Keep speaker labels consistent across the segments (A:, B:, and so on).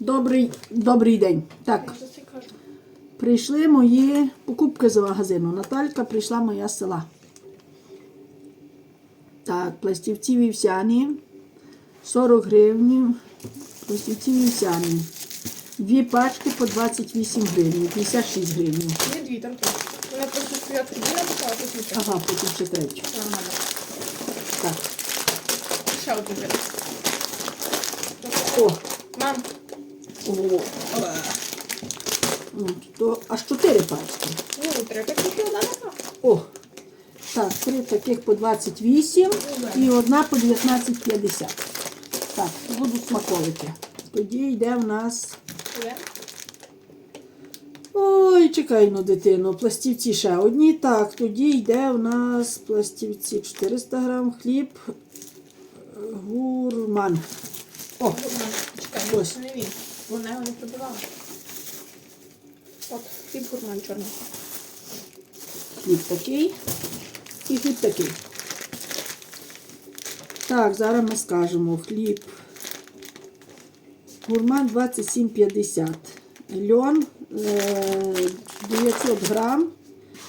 A: Добрий, добрий день. Так, прийшли мої покупки з магазину. Наталька прийшла моя з села. Так, пластівці вівсяні. 40 гривень. Пластівці вівсяні. Дві пачки по 28 гривень, 56 гривень.
B: Не дві, там три. Вона просто спочатку дві написала, потім три.
A: Ага, потім ще третю.
B: Нормально.
A: Так.
B: Ще бери.
A: О,
B: Мам,
A: о. От, то аж 4 пачки.
B: ну, треба тільки одна така.
A: О, так, три таких по 28 і одна по 19,50. Так, будуть смаколики. Тоді йде в нас. Ой, чекай ну, дитино, пластівці ще одні. Так, тоді йде в нас пластівці 400 грам, хліб, гурман. О,
B: чекай,
A: Ось.
B: не він. Вона його не пробивала. От, хліб гурман чорний.
A: хліб такий і хліб такий. Так, зараз ми скажемо хліб. Гурман 27,50. Льон е, 900 грам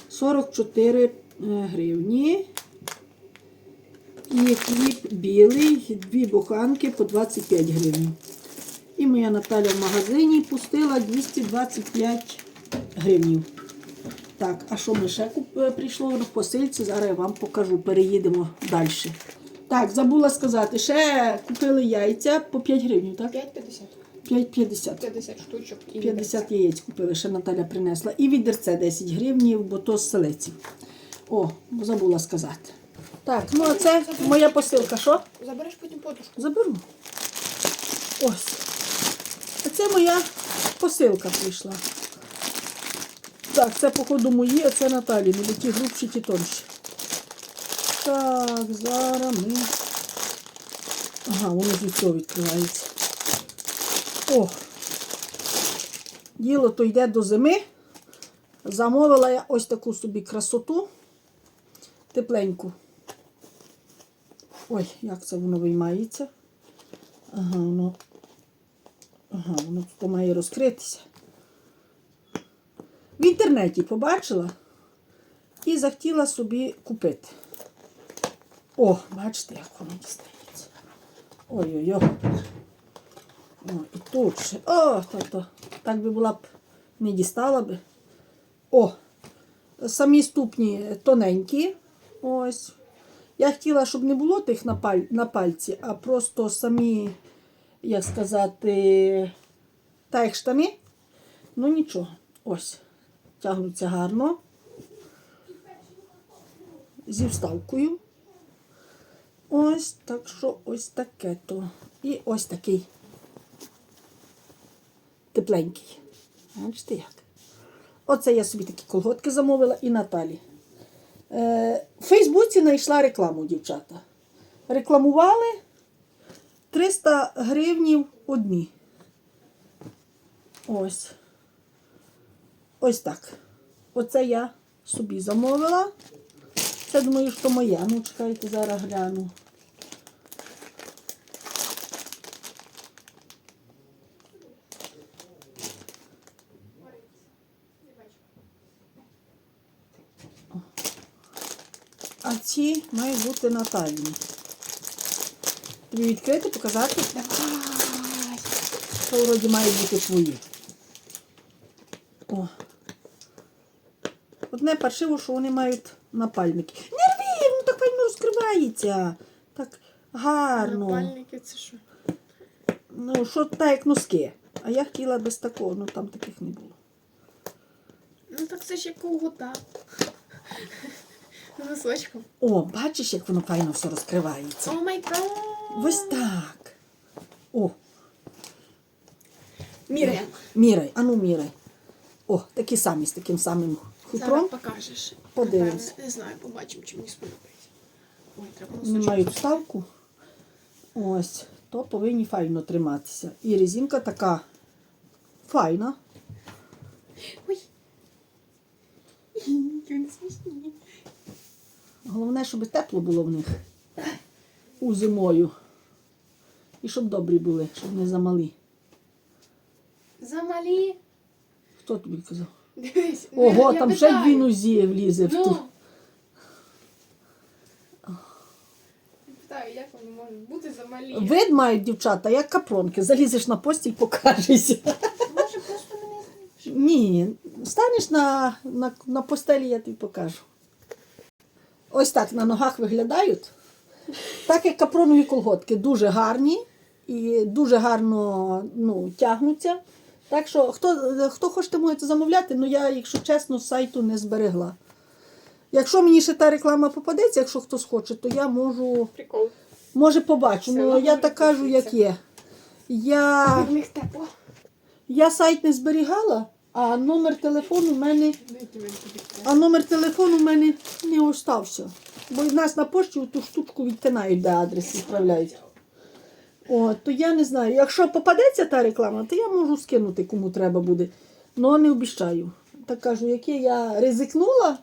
A: 44 е, гривні. І хліб білий, дві буханки по 25 гривень. І моя Наталя в магазині пустила 225 гривень. Так, а що ми ще куп... е, прийшло в посильці? Зараз я вам покажу. Переїдемо далі. Так, забула сказати, ще купили яйця по 5 гривень, так?
B: 5,50.
A: 5,50.
B: 50 штучок. І
A: 50 яєць купили, ще Наталя принесла. І відерце 10 гривень, бо то з селиці. О, забула сказати. Так, ну а це моя посилка. Що?
B: Забереш потім подушку.
A: Заберу. Ось. А це моя посилка прийшла. Так, це, походу, мої, а це Наталі. Не ті грубші, ті тонші. Так, зараз ми. Ага, воно від цього відкривається. О! Діло то йде до зими. Замовила я ось таку собі красоту. Тепленьку. Ой, як це воно виймається. Ага, воно. Ага, воно тут має розкритися. В інтернеті побачила і захотіла собі купити. О, бачите, як воно дістається. Ой-ой-ой. О, і тут ще. О, тобто, так би була б не дістала би. О, самі ступні тоненькі. Ось. Я хотіла, щоб не було тих на, паль... на пальці, а просто самі, як сказати, та як штани. Ну нічого. Ось. Тягнуться гарно. Зі вставкою. Ось так що ось таке то. І ось такий тепленький. Бачите як? Оце я собі такі колготки замовила і Наталі. Е, В Фейсбуці знайшла рекламу, дівчата. Рекламували 300 гривнів одні. Ось. Ось так. Оце я собі замовила. Це думаю, що моє. Ну, чекайте, зараз гляну. А ці мають бути Наталіні. Тобі відкрити, показати? Це вроді мають бути твої. О. Одне паршиво, що вони мають напальники. Не рви, ну так файно розкривається. Так гарно.
B: Напальники це що?
A: Ну, що так, як носки. А я хотіла без такого, ну там таких не було.
B: Ну так це ж як колгота. Носочком.
A: О, бачиш, як воно файно все розкривається.
B: О май гад.
A: Ось так. О,
B: Міряємо.
A: міряй, ану міряй. О, такі самі з таким самим хутром.
B: Зараз покажеш.
A: Подивимось.
B: Не знаю, побачимо, чи мені сподобається. Ой, треба
A: мають вставку. Ось, то повинні файно триматися. І резинка така файна.
B: Ой. Вони смішні.
A: Головне, щоб тепло було в них у зимою. І щоб добрі були, щоб не замалі.
B: Замалі.
A: Хто тобі казав?
B: Дивись. ну,
A: Ого,
B: я
A: там ще
B: питаю.
A: дві нозі влізе в
B: Ну.
A: ту.
B: Я питаю, як вони можуть бути замалі?
A: Вид мають дівчата, як капронки. Залізеш на постіль, покажешся.
B: Може просто мене
A: Ні, станеш на, на, на постелі, я тобі покажу. Ось так на ногах виглядають. Так як капронові колготки, дуже гарні і дуже гарно ну, тягнуться. Так що, хто, хто хочете можете замовляти, ну я, якщо чесно, сайту не зберегла. Якщо мені ще та реклама попадеться, якщо хтось хоче, то я можу,
B: Прикол.
A: може побачу. Ну, я так кажу, як є. Я... Я сайт не зберігала, а номер телефону в мене, а номер телефону в мене не остався. Бо в нас на пошті ту штучку відтинають, де адрес відправляють. О, то я не знаю. Якщо попадеться та реклама, то я можу скинути, кому треба буде. Ну, не обіщаю. Так кажу, яке я ризикнула.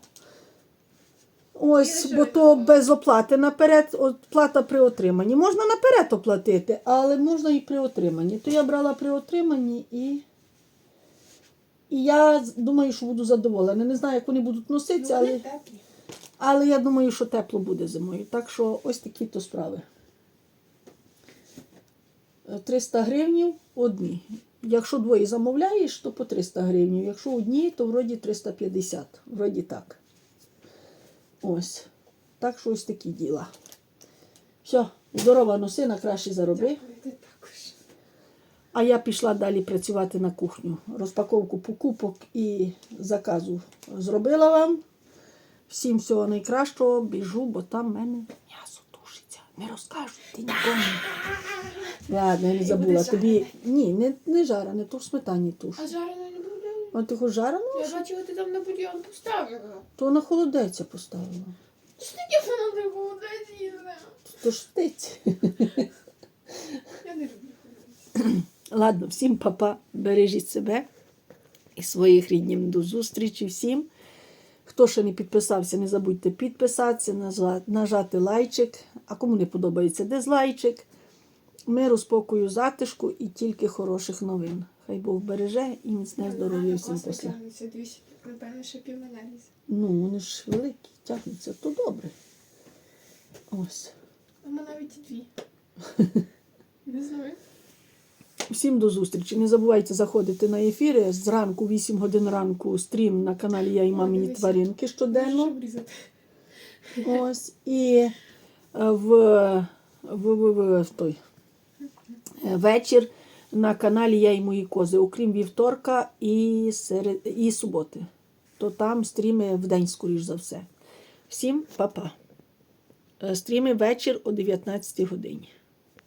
A: Ось, бо то без оплати наперед, оплата при отриманні. Можна наперед оплатити, але можна і при отриманні. То я брала при отриманні і. І я думаю, що буду задоволена. Не знаю, як вони будуть носитися,
B: Ну,
A: але, але я думаю, що тепло буде зимою. Так що ось такі то справи. Е, 300 гривнів одні. Якщо двоє замовляєш, то по 300 гривень. Якщо одні, то вроді 350. Вроді так. Ось. Так що ось такі діла. Все, здорова носина, краще зароби. А я пішла далі працювати на кухню. Розпаковку покупок і заказу зробила вам. Всім всього найкращого, біжу, бо там в мене м'ясо тушиться. Не розкажу ти нікому. Ладно, я не забула.
B: буде
A: Тобі ні, не, не жарене, то в сметані туш.
B: А жарено не буде?
A: А ти хоч жарену?
B: Я бачила, ти там на бульйон поставила.
A: То на холодець поставила.
B: Скільки воно не буде їсти?
A: То ж птиць.
B: Я не люблю.
A: Ладно, всім папа, бережіть себе і своїх ріднім до зустрічі всім. Хто ще не підписався, не забудьте підписатися, нажати лайчик. А кому не подобається дизлайчик. Миру, спокою, затишку і тільки хороших новин. Хай Бог береже і міцне здоров'я всім після.
B: Напевно, ще півменаліз.
A: Ну, вони ж великі, тягнуться, то добре. Ось.
B: А ми навіть і дві. Не знаю.
A: Всім до зустрічі. Не забувайте заходити на ефіри. Зранку, 8 годин ранку, стрім на каналі Я і мамині тваринки щоденно. Ось. І е, в, в, в, в, в той е, вечір на каналі Я і мої кози, окрім вівторка і, серед, і суботи. То там стріми в день, скоріш за все. Всім па-па. Е, Стріми вечір о 19 годині.